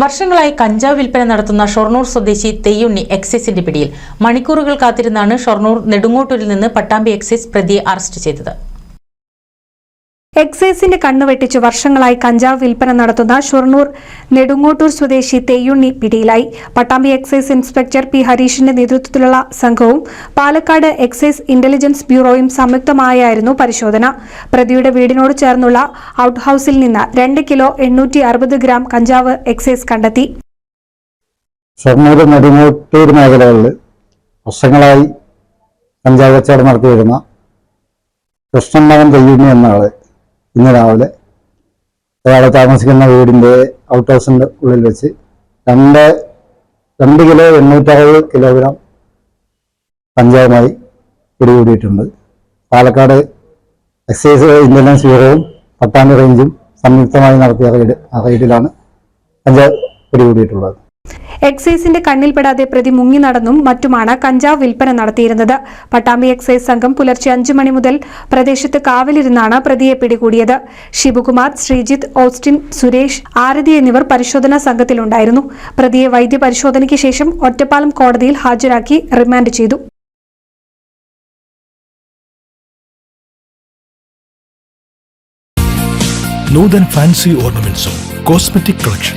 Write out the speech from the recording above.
വർഷങ്ങളായി കഞ്ചാവ് വിൽപ്പന നടത്തുന്ന ഷൊർണൂർ സ്വദേശി തെയ്യുണ്ണി എക്സൈസിന്റെ പിടിയിൽ. മണിക്കൂറുകൾ കാത്തിരുന്നാണ് ഷൊർണൂർ നെടുങ്ങോട്ടൂരിൽ നിന്ന് പട്ടാമ്പി എക്സൈസ് പ്രതിയെ അറസ്റ്റ് ചെയ്തത്. എക്സൈസിന്റെ കണ്ണുവെട്ടിച്ച് വർഷങ്ങളായി കഞ്ചാവ് വിൽപ്പന നടത്തുന്ന ഷൊർണൂർ നെടുങ്ങോട്ടൂർ സ്വദേശി തെയ്യുണ്ണി പിടിയിലായി. പട്ടാമ്പി എക്സൈസ് ഇൻസ്പെക്ടർ പി ഹരീഷിന്റെ നേതൃത്വത്തിലുള്ള സംഘവും പാലക്കാട് എക്സൈസ് ഇന്റലിജൻസ് ബ്യൂറോയും സംയുക്തമായായിരുന്നു പരിശോധന. പ്രതിയുടെ വീടിനോട് ചേർന്നുള്ള ഔട്ട് ഹൌസിൽ നിന്ന് രണ്ട് കിലോ എണ്ണൂറ്റി അറുപത് ഗ്രാം കഞ്ചാവ് എക്സൈസ് കണ്ടെത്തി. കഞ്ചാവ് കൃഷ്ണൻ മകൻ തെയ്യുണ്ണി എന്ന ഇന്ന് രാവിലെ അയാളെ താമസിക്കുന്ന വീടിന്റെ ഔട്ട് ഹൗസിന്റെ ഉള്ളിൽ വെച്ച് രണ്ട് രണ്ട് കിലോ എണ്ണൂറ്ററുപത് കിലോഗ്രാം പഞ്ചായമായി പിടികൂടിയിട്ടുണ്ട്. പാലക്കാട് എക്സൈസ് ഇന്റലിജൻസ് ബ്യൂറോയും പട്ടാമ്പി റേഞ്ചും സംയുക്തമായി നടത്തിയ റെയ്ഡ് ആ റെയ്ഡിലാണ് കഞ്ചാവ് പിടികൂടിയിട്ടുള്ളത്. എക്സൈസിന്റെ കണ്ണിൽപ്പെടാതെ പ്രതി മുങ്ങി നടന്നും മറ്റുമാണ് കഞ്ചാവ് വിൽപ്പന നടത്തിയിരുന്നത്. പട്ടാമ്പി എക്സൈസ് സംഘം പുലർച്ചെ അഞ്ചു മണി മുതൽ പ്രദേശത്ത് കാവലിരുന്നാണ് പ്രതിയെ പിടികൂടിയത്. ശിവകുമാർ ശ്രീജിത്ത് ഓസ്റ്റിൻ സുരേഷ് ആരതി എന്നിവർ പരിശോധനാ സംഘത്തിലുണ്ടായിരുന്നു. പ്രതിയെ വൈദ്യപരിശോധനയ്ക്ക് ശേഷം ഒറ്റപ്പാലം കോടതിയിൽ ഹാജരാക്കി റിമാൻഡ് ചെയ്തു. Noothan fancy ഓർണമെന്റ്സും cosmetic collection